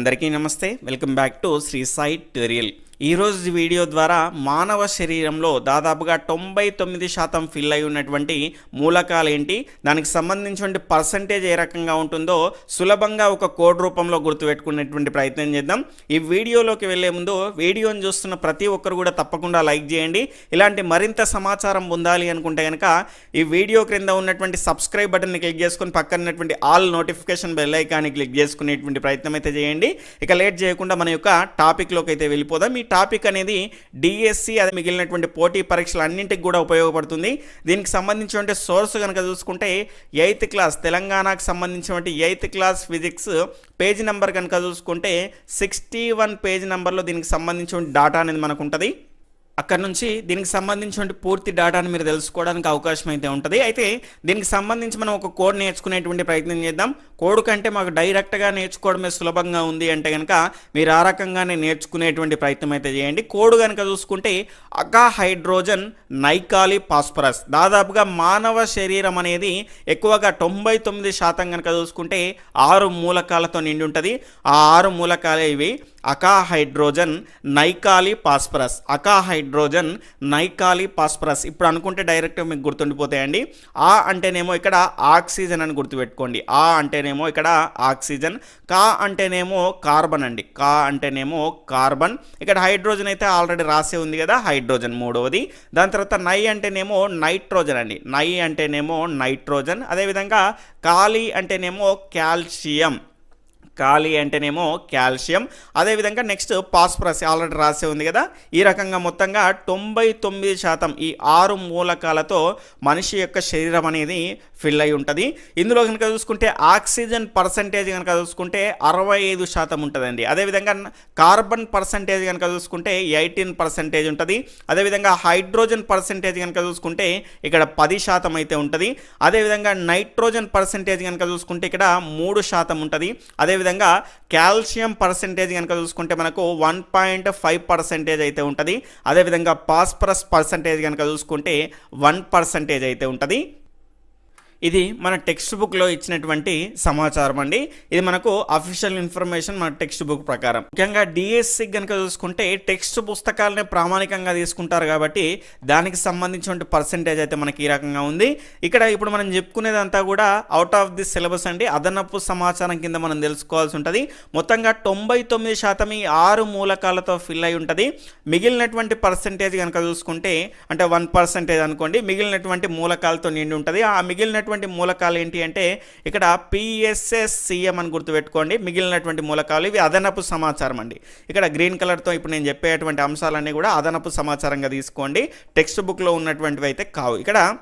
అందరికీ నమస్తే welcome back to Sri Sai tutorial ఈరోజు వీడియో ద్వారా మానవ శరీరంలో దాదాపుగా తొంభై తొమ్మిది శాతం ఫిల్ అయి ఉన్నటువంటి మూలకాలు ఏంటి? దానికి సంబంధించినటువంటి పర్సంటేజ్ ఏ రకంగా ఉంటుందో సులభంగా ఒక కోడ్ రూపంలో గుర్తుపెట్టుకునేటువంటి ప్రయత్నం చేద్దాం. ఈ వీడియోలోకి వెళ్ళే ముందు వీడియోని చూస్తున్న ప్రతి ఒక్కరు కూడా తప్పకుండా లైక్ చేయండి. ఇలాంటి మరింత సమాచారం పొందాలి అనుకుంటే కనుక ఈ వీడియో క్రింద ఉన్నటువంటి సబ్స్క్రైబ్ బటన్ని క్లిక్ చేసుకుని పక్కనటువంటి ఆల్ నోటిఫికేషన్ బెల్ ఐకాన్ని క్లిక్ చేసుకునేటువంటి ప్రయత్నం అయితే చేయండి. ఇక లేట్ చేయకుండా మన యొక్క టాపిక్లోకి అయితే వెళ్ళిపోదాం. ఈ టాపిక్ అనేది డిఎస్సి అది మిగిలినటువంటి పోటీ పరీక్షలు అన్నింటికి కూడా ఉపయోగపడుతుంది. దీనికి సంబంధించినటువంటి సోర్స్ కనుక చూసుకుంటే ఎయిత్ క్లాస్ తెలంగాణకు సంబంధించినటువంటి eighth class physics page number కనుక చూసుకుంటే సిక్స్టీ వన్ పేజ్ నెంబర్లో దీనికి సంబంధించిన డాటా అనేది మనకు ఉంటుంది. అక్కడ నుంచి దీనికి సంబంధించిన పూర్తి డేటాను మీరు తెలుసుకోవడానికి అవకాశం అయితే ఉంటుంది. అయితే దీనికి సంబంధించి మనం ఒక కోడ్ నేర్చుకునేటువంటి ప్రయత్నం చేద్దాం. కోడ్ కంటే మాకు డైరెక్ట్గా నేర్చుకోవడమే సులభంగా ఉంది అంటే కనుక మీరు ఆ రకంగానే నేర్చుకునేటువంటి ప్రయత్నం అయితే చేయండి. కోడ్ కనుక చూసుకుంటే అకా హైడ్రోజన్ నైకాలి పాస్పరస్ దాదాపుగా మానవ శరీరం అనేది ఎక్కువగా తొంభై తొమ్మిది శాతం కనుక చూసుకుంటే ఆరు మూలకాలతో నిండి ఉంటుంది. ఆ ఆరు మూలకాలే ఇవి. అకా హైడ్రోజన్ నైకాలి పాస్పరస్ అకాహైడ్రోజన్ నైకాలి పాస్పరస్ ఇప్పుడు అనుకుంటే డైరెక్ట్ మీకు గుర్తుండిపోతాయండి. ఆ అంటేనేమో ఇక్కడ ఆక్సిజన్ అని గుర్తుపెట్టుకోండి. ఆ అంటేనేమో ఇక్కడ ఆక్సిజన్. కా అంటేనేమో కార్బన్ అండి. కా అంటేనేమో కార్బన్. ఇక్కడ హైడ్రోజన్ అయితే ఆల్రెడీ రాసే ఉంది కదా హైడ్రోజన్ మూడవది. దాని తర్వాత నై అంటేనేమో నైట్రోజన్ అండి. నై అంటేనేమో నైట్రోజన్. అదేవిధంగా కాలి అంటేనేమో కాల్షియం. కాలి అంటేనేమో కాల్షియం. అదేవిధంగా నెక్స్ట్ పాస్పరస్ ఆల్రెడీ రాసే ఉంది కదా. ఈ రకంగా మొత్తంగా తొంభై తొమ్మిది శాతం ఈ ఆరు మూలకాలతో మనిషి యొక్క శరీరం అనేది ఫిల్ అయి ఉంటుంది. ఇందులో కనుక చూసుకుంటే ఆక్సిజన్ పర్సంటేజ్ కనుక చూసుకుంటే అరవై ఐదు శాతం ఉంటుందండి. అదేవిధంగా కార్బన్ పర్సంటేజ్ కనుక చూసుకుంటే ఎయిటీన్ పర్సంటేజ్ ఉంటుంది. అదేవిధంగా హైడ్రోజన్ పర్సంటేజ్ కనుక చూసుకుంటే ఇక్కడ పది శాతం అయితే ఉంటుంది. అదేవిధంగా నైట్రోజన్ పర్సంటేజ్ కనుక చూసుకుంటే ఇక్కడ మూడు శాతం ఉంటుంది. అదేవిధంగా కాల్షియం పర్సంటేజ్ కనుక చూసుకుంటే మనకు వన్ పాయింట్ ఫైవ్ పర్సెంటేజ్ అయితే ఉంటుంది. అదేవిధంగా పాస్పరస్ పర్సంటేజ్ కనుక చూసుకుంటే వన్ పర్సంటేజ్ అయితే ఉంటుంది. ఇది మన టెక్స్ట్ బుక్లో ఇచ్చినటువంటి సమాచారం అండి. ఇది మనకు అఫీషియల్ ఇన్ఫర్మేషన్ మన టెక్స్ట్ బుక్ ప్రకారం. ముఖ్యంగా డిఎస్సి కనుక చూసుకుంటే టెక్స్ట్ పుస్తకాలనే ప్రామాణికంగా తీసుకుంటారు కాబట్టి దానికి సంబంధించిన పర్సంటేజ్ అయితే మనకి ఈ రకంగా ఉంది. ఇక్కడ ఇప్పుడు మనం చెప్పుకునేదంతా కూడా అవుట్ ఆఫ్ ది సిలబస్ అండి. అదనపు సమాచారం కింద మనం తెలుసుకోవాల్సి ఉంటుంది. మొత్తంగా తొంభై తొమ్మిది శాతం ఈ ఆరు మూలకాలతో ఫిల్ అయి ఉంటుంది. మిగిలినటువంటి పర్సంటేజ్ కనుక చూసుకుంటే అంటే వన్ పర్సంటేజ్ అనుకోండి మిగిలినటువంటి మూలకాలతో నిండి ఉంటుంది. ఆ మిగిలినటువంటి మూలకాలు ఏంటి అంటే ఇక్కడ పిఎస్ఎస్ సిఎం అని గుర్తుపెట్టుకోండి. మిగిలినటువంటి మూలకాలు ఇవి అదనపు సమాచారం అండి. ఇక్కడ గ్రీన్ కలర్తో ఇప్పుడు నేను చెప్పేటువంటి అంశాలన్నీ కూడా అదనపు సమాచారంగా తీసుకోండి. టెక్స్ట్ బుక్లో ఉన్నటువంటివి అయితే కావు. ఇక్కడ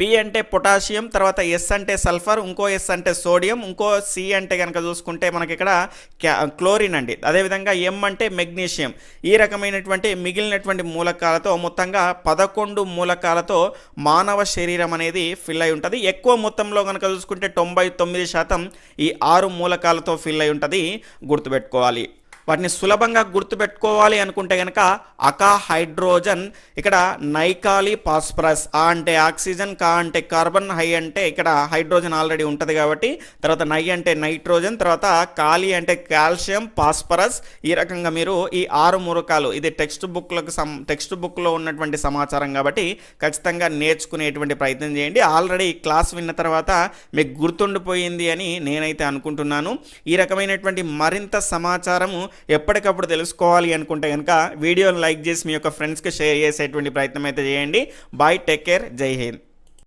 పి అంటే పొటాషియం తర్వాత ఎస్ అంటే సల్ఫర్ ఇంకో ఎస్ అంటే సోడియం ఇంకో సి అంటే కనుక చూసుకుంటే మనకి ఇక్కడ క్యా క్లోరిన్ అండి. అదేవిధంగా ఎం అంటే మెగ్నీషియం. ఈ రకమైనటువంటి మిగిలినటువంటి మూలకాలతో మొత్తంగా పదకొండు మూలకాలతో మానవ శరీరం అనేది ఫిల్ అయి ఉంటుంది. ఎక్కువ మొత్తంలో కనుక చూసుకుంటే తొంభై తొమ్మిది శాతం ఈ ఆరు మూలకాలతో ఫిల్ అయి ఉంటుంది. గుర్తుపెట్టుకోవాలి. వాటిని సులభంగా గుర్తుపెట్టుకోవాలి అనుకుంటే కనుక అకా హైడ్రోజన్ ఇక్కడ నైకాలి పాస్పరస్ ఆ అంటే ఆక్సిజన్ కా అంటే కార్బన్ హై అంటే ఇక్కడ హైడ్రోజన్ ఆల్రెడీ ఉంటుంది కాబట్టి తర్వాత నై అంటే నైట్రోజన్ తర్వాత కాలి అంటే కాల్షియం పాస్పరస్ ఈ రకంగా మీరు ఈ ఆరు మూరకాలు ఇది టెక్స్ట్ బుక్లకు సం టెక్స్ట్ బుక్లో ఉన్నటువంటి సమాచారం కాబట్టి ఖచ్చితంగా నేర్చుకునేటువంటి ప్రయత్నం చేయండి. ఆల్రెడీ క్లాస్ విన్న తర్వాత మీకు గుర్తుండిపోయింది అని నేనైతే అనుకుంటున్నాను. ఈ రకమైనటువంటి మరింత సమాచారము ఎప్పటికప్పుడు తెలుసుకోవాలి అనుకుంటే కనుక వీడియోని లైక్ చేసి మీ యొక్క ఫ్రెండ్స్కి షేర్ చేసేటువంటి ప్రయత్నం అయితే చేయండి. బాయ్ టేక్ కేర్ జై హింద్.